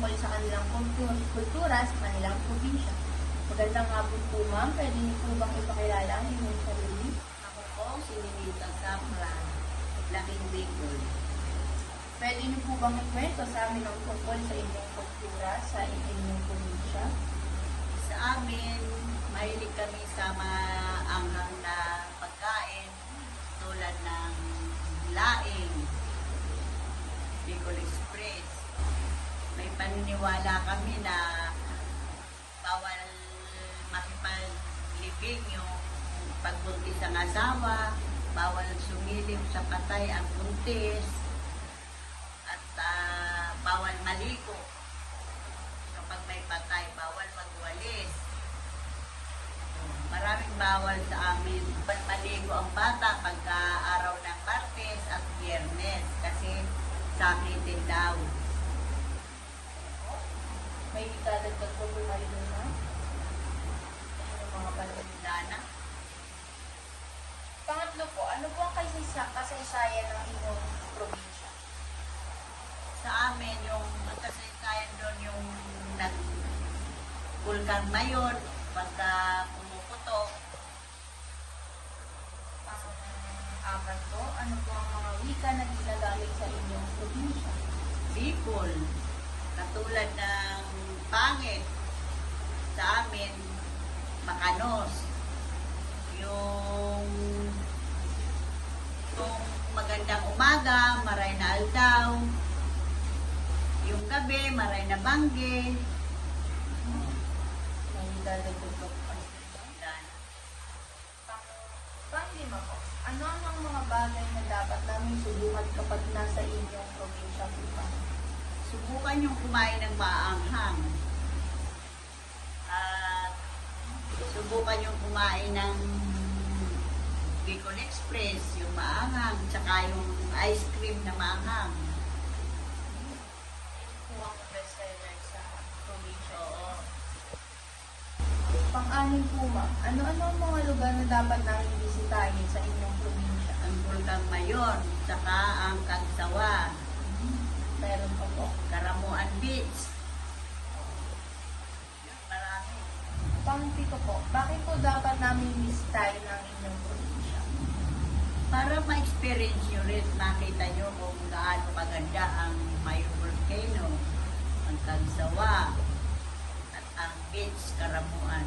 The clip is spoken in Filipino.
tungkol sa kanilang kultur- kultura sa kanilang probinsya. Magandang hapon po ma'am, pwede niyo po bang ipakilala ang inyong sarili? Ako po, si Ninita Samra, Laking Bicol. Pwede niyo po bang ikwento sa amin ang tungkol sa inyong kultura sa inyong probinsya? Sa amin, mahilig kami sa mga anghang na pagkain tulad ng laing, Bicol Express. May paniniwala kami na bawal makipaglibing yung pagbuntis ng asawa, bawal sumilip sa patay ang buntis, at ah, bawal maligo kapag may patay, bawal magwalis. Maraming bawal sa amin. Bawal maligo ang bata pagka araw sakitin daw. May itadagdag po po kayo doon ma'am? Ano mga panunod? Dana. Pangatlo po, ano po ang kasaysayan ng inyong probinsya? Sa amin, yung kasaysayan doon yung nag Bulkan Mayon, pagka pumuputok, Pang-apat po, ano po ang mga wika na ginagamit sa inyong probinsya? Bicol, katulad ng pangit sa amin, makanos. Yung yung magandang umaga, maray na aldaw. Yung gabi, maray na bangge. May itadagdag po po kayo. Yan. Pang, panglima po, ano ang mga bagay na dapat namin subukan kapag nasa inyong probinsya po pa? Subukan yung kumain ng maanghang. At subukan yung kumain ng Bicol Express, yung maanghang, tsaka yung ice cream na maanghang. Pang-anim po ma'am, ano-ano ang mga lugar na dapat namin bisitahin sa inyong probinsya? Mayon, tsaka ang Kagsawa, Meron pa po. Karamuan Beach. Marami. Pang-pito po, bakit po dapat namin bisitahin ang inyong probinsya? Para ma-experience nyo rin, makita nyo kung gaano kaganda ang Mayon Volcano, ang Kagsawa, at ang beach, Karamuan.